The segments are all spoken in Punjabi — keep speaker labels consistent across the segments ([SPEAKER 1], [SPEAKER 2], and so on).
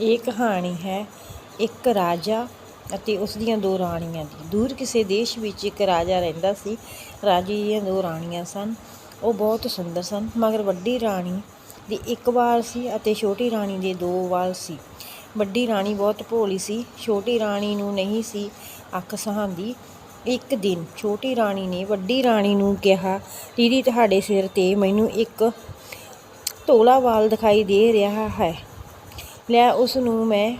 [SPEAKER 1] ਇਹ ਕਹਾਣੀ ਹੈ ਇੱਕ ਰਾਜਾ ਅਤੇ ਉਸ ਦੀਆਂ ਦੋ ਰਾਣੀਆਂ ਦੀ। ਦੂਰ ਕਿਸੇ ਦੇਸ਼ ਵਿੱਚ ਇੱਕ ਰਾਜਾ ਰਹਿੰਦਾ ਸੀ। ਰਾਜੇ ਦੀਆਂ ਦੋ ਰਾਣੀਆਂ ਸਨ। ਉਹ ਬਹੁਤ ਸੁੰਦਰ ਸਨ, ਮਗਰ ਵੱਡੀ ਰਾਣੀ ਦੀ ਇੱਕ ਵਾਲ ਸੀ ਅਤੇ ਛੋਟੀ ਰਾਣੀ ਦੇ ਦੋ ਵਾਲ ਸੀ। ਵੱਡੀ ਰਾਣੀ ਬਹੁਤ ਭੋਲੀ ਸੀ, ਛੋਟੀ ਰਾਣੀ ਨੂੰ ਨਹੀਂ ਸੀ ਅੱਖ ਸਹਾਂਦੀ। ਇੱਕ ਦਿਨ ਛੋਟੀ ਰਾਣੀ ਨੇ ਵੱਡੀ ਰਾਣੀ ਨੂੰ ਕਿਹਾ, ਦੀਦੀ, ਤੁਹਾਡੇ ਸਿਰ 'ਤੇ ਮੈਨੂੰ ਇੱਕ ਧੋਲਾ ਵਾਲ ਦਿਖਾਈ ਦੇ ਰਿਹਾ ਹੈ। ਲੈ ਉਸ ਨੂੰ ਮੈਂ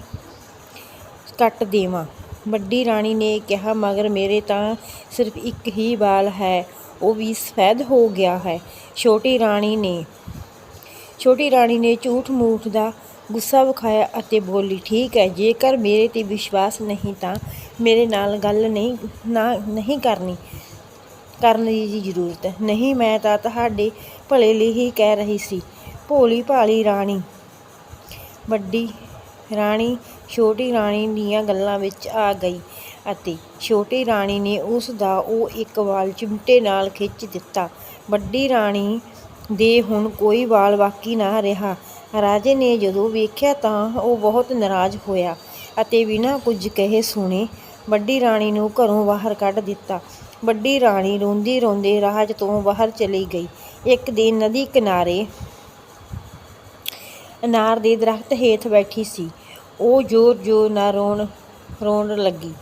[SPEAKER 1] ਕੱਟ ਦੇਵਾਂ। ਵੱਡੀ ਰਾਣੀ ਨੇ ਕਿਹਾ, ਮਗਰ ਮੇਰੇ ਤਾਂ ਸਿਰਫ ਇੱਕ ਹੀ ਵਾਲ ਹੈ, ਉਹ ਵੀ ਸਫੈਦ ਹੋ ਗਿਆ ਹੈ। ਛੋਟੀ ਰਾਣੀ ਨੇ, ਛੋਟੀ ਰਾਣੀ ਨੇ ਝੂਠ ਮੂਠ ਦਾ ਗੁੱਸਾ ਵਿਖਾਇਆ ਅਤੇ ਬੋਲੀ, ਠੀਕ ਹੈ, ਜੇਕਰ ਮੇਰੇ ਤੇ ਵਿਸ਼ਵਾਸ ਨਹੀਂ ਤਾਂ ਮੇਰੇ ਨਾਲ ਗੱਲ ਨਹੀਂ, ਨਾ, ਨਹੀਂ ਕਰਨੀ, ਕਰਨ ਦੀ ਜ਼ਰੂਰਤ ਨਹੀਂ, ਮੈਂ ਤਾਂ ਤੁਹਾਡੇ ਭਲੇ ਲਈ ਹੀ ਕਹਿ ਰਹੀ ਸੀ। ਭੋਲੀ ਭਾਲੀ ਰਾਣੀ ਵੱਡੀ ਰਾਣੀ, ਛੋਟੀ ਰਾਣੀ ਦੀਆਂ ਗੱਲਾਂ ਵਿੱਚ ਆ ਗਈ ਅਤੇ ਛੋਟੀ ਰਾਣੀ ਨੇ ਉਸ ਦਾ ਉਹ ਇੱਕ ਵਾਲ ਚਿਮਟੇ ਨਾਲ ਖਿੱਚ ਦਿੱਤਾ। ਵੱਡੀ ਰਾਣੀ ਦੇ ਹੁਣ ਕੋਈ ਵਾਲ ਬਾਕੀ ਨਾ ਰਿਹਾ। ਰਾਜੇ ਨੇ ਜਦੋਂ ਵੇਖਿਆ ਤਾਂ ਉਹ ਬਹੁਤ ਨਾਰਾਜ਼ ਹੋਇਆ ਅਤੇ ਬਿਨਾਂ ਕੁਝ ਕਹੇ ਸੁਣੇ, ਵੱਡੀ ਰਾਣੀ ਨੂੰ ਘਰੋਂ ਬਾਹਰ ਕੱਢ ਦਿੱਤਾ। ਵੱਡੀ ਰਾਣੀ ਰੋਂਦੀ ਰੋਂਦੇ ਰਾਜ ਤੋਂ ਬਾਹਰ ਚਲੀ ਗਈ। ਇੱਕ ਦਿਨ ਨਦੀ ਕਿਨਾਰੇ ਅਨਾਰ ਦੇ ਦਰਖਤ ਹੇਠ ਬੈਠੀ ਸੀ। ਉਹ ਜ਼ੋਰ ਜ਼ੋਰ ਨਾਲ ਰੋਣ ਰੋਣ ਲੱਗੀ।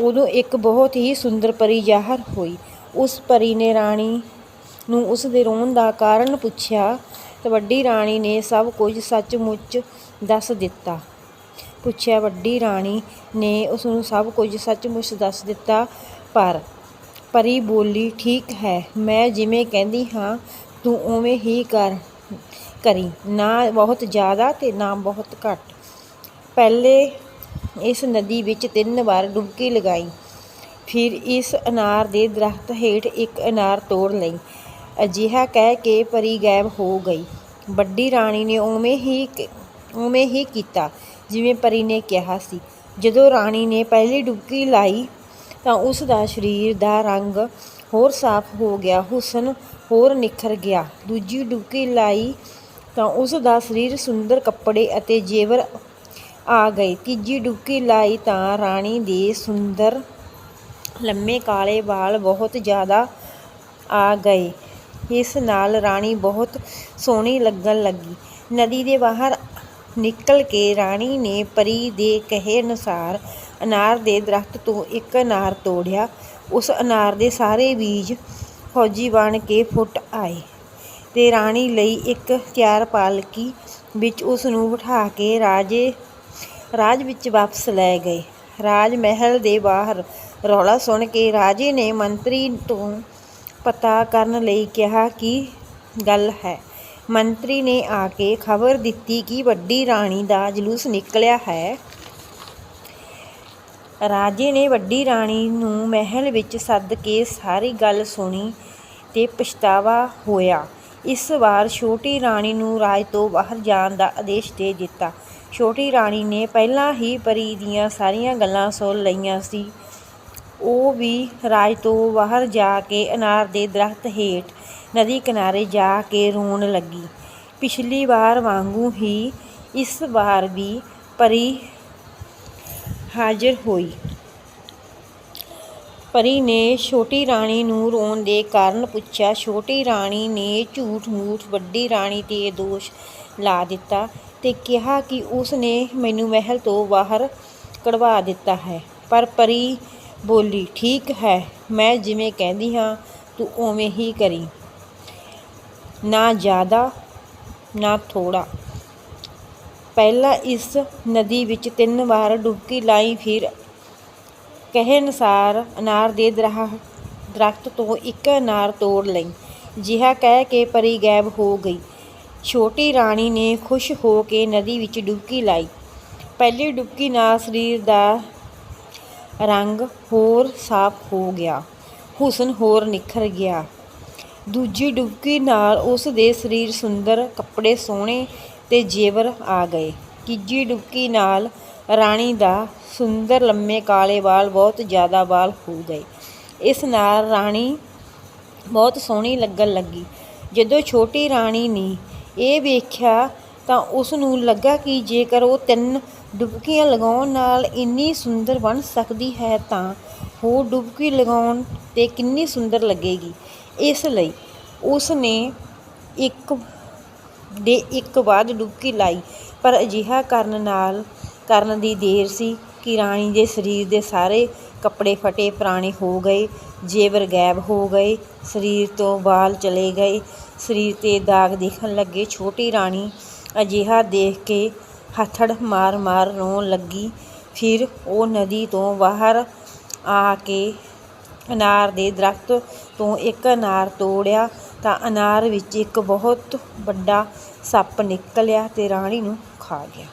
[SPEAKER 1] ਉਦੋਂ ਇੱਕ ਬਹੁਤ ਹੀ ਸੁੰਦਰ ਪਰੀ ਜ਼ਾਹਰ ਹੋਈ। ਉਸ ਪਰੀ ਨੇ ਰਾਣੀ ਨੂੰ ਉਸ ਦੇ ਰੋਣ ਦਾ ਕਾਰਨ ਪੁੱਛਿਆ। ਤੇ ਵੱਡੀ ਰਾਣੀ ਨੇ ਸਭ ਕੁਝ ਸੱਚਮੁੱਚ ਦੱਸ ਦਿੱਤਾ। ਪੁੱਛਿਆ, ਵੱਡੀ ਰਾਣੀ ਨੇ ਉਸ ਨੂੰ ਸਭ ਕੁਝ ਸੱਚਮੁੱਚ ਦੱਸ ਦਿੱਤਾ, ਪਰ ਪਰੀ ਬੋਲੀ, ਠੀਕ ਹੈ, ਮੈਂ ਜਿਵੇਂ ਕਹਿੰਦੀ ਹਾਂ, ਤੂੰ ਉਵੇਂ ਹੀ ਕਰ। ਕਰੀ। ਨਾ ਬਹੁਤ ਜ਼ਿਆਦਾ ਤੇ ਨਾ ਬਹੁਤ ਘੱਟ। ਪਹਿਲੇ ਇਸ ਨਦੀ ਵਿੱਚ ਤਿੰਨ ਵਾਰ ਡੁਬਕੀ ਲਗਾਈ। ਫਿਰ ਇਸ ਅਨਾਰ ਦੇ ਦਰਖਤ ਹੇਠ ਇੱਕ ਅਨਾਰ ਤੋੜ ਲਈ। ਅਜਿਹਾ ਕਹਿ ਕੇ ਪਰੀ ਗਾਇਬ ਹੋ ਗਈ। ਵੱਡੀ ਰਾਣੀ ਨੇ ਉਵੇਂ ਹੀ ਉਵੇਂ ਹੀ ਕੀਤਾ, ਜਿਵੇਂ ਪਰੀ ਨੇ ਕਿਹਾ ਸੀ। ਜਦੋਂ ਰਾਣੀ ਨੇ ਪਹਿਲੀ ਡੁਬਕੀ ਲਾਈ, ਤਾਂ ਉਸ ਦਾ ਸਰੀਰ ਦਾ ਰੰਗ ਹੋਰ ਸਾਫ਼ ਹੋ ਗਿਆ, ਹੁਸਨ ਹੋਰ ਨਿਖਰ ਗਿਆ। ਦੂਜੀ ਡੁਬਕੀ ਲਾਈ ਤਾਂ ਉਸ ਦਾ ਸਰੀਰ ਸੁੰਦਰ ਕੱਪੜੇ ਅਤੇ ਜੇਵਰ ਆ ਗਏ। ਤੀਜੀ ਡੁਬਕੀ ਲਾਈ ਤਾਂ ਰਾਣੀ ਦੇ ਸੁੰਦਰ ਲੰਮੇ ਕਾਲੇ ਵਾਲ ਬਹੁਤ ਜ਼ਿਆਦਾ ਆ ਗਏ। ਇਸ ਨਾਲ ਰਾਣੀ ਬਹੁਤ ਸੋਹਣੀ ਲੱਗਣ ਲੱਗੀ। ਨਦੀ ਦੇ ਬਾਹਰ ਨਿਕਲ ਕੇ ਰਾਣੀ ਨੇ ਪਰੀ ਦੇ ਕਹੇ ਅਨੁਸਾਰ ਅਨਾਰ ਦੇ ਦਰਖਤ ਤੋਂ ਇੱਕ ਅਨਾਰ ਤੋੜਿਆ। ਉਸ ਅਨਾਰ ਦੇ ਸਾਰੇ ਬੀਜ ਫੌਜੀ ਬਣ ਕੇ ਫੁੱਟ ਆਏ। ਤੇ ਰਾਣੀ ਲਈ ਇੱਕ ਤਿਆਰ ਪਾਲਕੀ ਵਿੱਚ ਉਸ ਨੂੰ ਬਿਠਾ ਕੇ ਰਾਜੇ, ਰਾਜ ਵਿੱਚ ਵਾਪਸ ਲੈ ਗਏ। ਰਾਜ ਮਹਿਲ ਦੇ ਬਾਹਰ ਰੌਲਾ ਸੁਣ ਕੇ ਰਾਜੇ ਨੇ ਮੰਤਰੀ ਤੋਂ ਪਤਾ ਕਰਨ ਲਈ ਕਿਹਾ ਕਿ ਗੱਲ ਹੈ। ਮੰਤਰੀ ਨੇ ਆ ਕੇ ਖਬਰ ਦਿੱਤੀ ਕਿ ਵੱਡੀ ਰਾਣੀ ਦਾ ਜਲੂਸ ਨਿਕਲਿਆ ਹੈ। ਰਾਜੇ ਨੇ ਵੱਡੀ ਰਾਣੀ ਨੂੰ ਮਹਿਲ ਵਿੱਚ ਸੱਦ ਕੇ ਸਾਰੀ ਗੱਲ ਸੁਣੀ ਤੇ ਪਛਤਾਵਾ ਹੋਇਆ। ਇਸ ਵਾਰ ਛੋਟੀ ਰਾਣੀ ਨੂੰ ਰਾਜ ਤੋਂ ਬਾਹਰ ਜਾਣ ਦਾ ਆਦੇਸ਼ ਦੇ ਦਿੱਤਾ। ਛੋਟੀ ਰਾਣੀ ਨੇ ਪਹਿਲਾਂ ਹੀ ਪਰੀ ਦੀਆਂ ਸਾਰੀਆਂ ਗੱਲਾਂ ਸੁਣ ਲਈਆਂ ਸੀ। ਉਹ ਵੀ ਰਾਜ ਤੋਂ ਬਾਹਰ ਜਾ ਕੇ ਅਨਾਰ ਦੇ ਦਰਖਤ ਹੇਠ ਨਦੀ ਕਿਨਾਰੇ ਜਾ ਕੇ ਰੋਣ ਲੱਗੀ। ਪਿਛਲੀ ਵਾਰ ਵਾਂਗੂ ਹੀ ਇਸ ਵਾਰ ਵੀ ਪਰੀ ਹਾਜ਼ਰ ਹੋਈ। ਪਰੀ ਨੇ ਛੋਟੀ ਰਾਣੀ ਨੂੰ ਰੋਣ ਦੇ ਕਾਰਨ ਪੁੱਛਿਆ, ਛੋਟੀ ਰਾਣੀ ਨੇ ਝੂਠ ਮੂਠ ਵੱਡੀ ਰਾਣੀ ਤੇ ਦੋਸ਼ ਲਾ ਦਿੱਤਾ ਤੇ ਕਿਹਾ ਕਿ ਉਸ ਨੇ ਮੈਨੂੰ ਮਹਿਲ ਤੋਂ ਬਾਹਰ ਕਢਵਾ ਦਿੱਤਾ ਹੈ। ਪਰ ਪਰੀ ਬੋਲੀ, ਠੀਕ ਹੈ, ਮੈਂ ਜਿਵੇਂ ਕਹਿੰਦੀ ਹਾਂ, ਤੂੰ ਉਵੇਂ ਹੀ ਕਰੀ। ਨਾ ਜ਼ਿਆਦਾ, ਨਾ ਥੋੜਾ ਪਹਿਲਾਂ ਇਸ ਨਦੀ ਵਿੱਚ ਤਿੰਨ ਵਾਰ ਡੁਬਕੀ ਲਾਈ, ਫਿਰ ਕਹੇ ਅਨੁਸਾਰ ਅਨਾਰ ਦੇ ਦਰਖ, ਦਰਖਤ ਤੋਂ ਇੱਕ ਅਨਾਰ ਤੋੜ ਲਈ। ਜਿਹਾ ਕਹਿ ਕੇ ਪਰੀ ਗਾਇਬ ਹੋ ਗਈ। ਛੋਟੀ ਰਾਣੀ ਨੇ ਖੁਸ਼ ਹੋ ਕੇ ਨਦੀ ਵਿੱਚ ਡੁਬਕੀ ਲਾਈ। ਪਹਿਲੀ ਡੁਬਕੀ ਨਾਲ ਸਰੀਰ ਦਾ ਰੰਗ ਹੋਰ ਸਾਫ਼ ਹੋ ਗਿਆ। ਹੁਸਨ ਹੋਰ ਨਿਖਰ ਗਿਆ। ਦੂਜੀ ਡੁਬਕੀ ਨਾਲ ਉਸ ਦੇ ਸਰੀਰ ਸੁੰਦਰ, ਕੱਪੜੇ ਸੋਹਣੇ ਤੇ ਜੇਵਰ ਆ ਗਏ। ਤੀਜੀ ਡੁਬਕੀ ਨਾਲ ਰਾਣੀ ਦਾ ਸੁੰਦਰ ਲੰਮੇ ਕਾਲੇ ਵਾਲ ਬਹੁਤ ਜ਼ਿਆਦਾ ਵਾਲ ਹੋ ਗਏ। ਇਸ ਨਾਲ ਰਾਣੀ ਬਹੁਤ ਸੋਹਣੀ ਲੱਗਣ ਲੱਗੀ। ਜਦੋਂ ਛੋਟੀ ਰਾਣੀ ਨੇ ਇਹ ਵੇਖਿਆ ਤਾਂ ਉਸ ਨੂੰ ਲੱਗਾ ਕਿ ਜੇਕਰ ਉਹ ਤਿੰਨ ਡੁਬਕੀਆਂ ਲਗਾਉਣ ਨਾਲ ਇੰਨੀ ਸੁੰਦਰ ਬਣ ਸਕਦੀ ਹੈ ਤਾਂ ਹੋਰ ਡੁਬਕੀ ਲਗਾਉਣ 'ਤੇ ਕਿੰਨੀ ਸੁੰਦਰ ਲੱਗੇਗੀ। ਇਸ ਲਈ ਉਸ ਨੇ ਇੱਕ ਦੇ ਇੱਕ ਬਾਅਦ ਡੁਬਕੀ ਲਾਈ। ਪਰ ਅਜਿਹਾ ਕਰਨ ਨਾਲ ਕਰਨ ਦੀ ਦੇਰ ਸੀ ਕਿ ਰਾਣੀ ਦੇ ਸਰੀਰ ਦੇ ਸਾਰੇ ਕੱਪੜੇ ਫਟੇ, ਪੁਰਾਣੇ ਹੋ ਗਏ, ਜੇਵਰ ਗਾਇਬ ਹੋ ਗਏ, ਸਰੀਰ ਤੋਂ ਵਾਲ ਚਲੇ ਗਏ। ਸਰੀਰ 'ਤੇ ਦਾਗ ਦਿਖਣ ਲੱਗੇ ਛੋਟੀ ਰਾਣੀ ਅਜਿਹਾ ਦੇਖ ਕੇ ਹੱਥੜ ਮਾਰ ਮਾਰ ਰੋਣ ਲੱਗੀ। ਫਿਰ ਉਹ ਨਦੀ ਤੋਂ ਬਾਹਰ ਆ ਕੇ ਅਨਾਰ ਦੇ ਦਰਖਤ ਤੋਂ ਇੱਕ ਅਨਾਰ ਤੋੜਿਆ ਤਾਂ ਅਨਾਰ ਵਿੱਚ ਇੱਕ ਬਹੁਤ ਵੱਡਾ ਸੱਪ ਨਿਕਲਿਆ ਤੇ ਰਾਣੀ ਨੂੰ ਖਾ ਗਿਆ।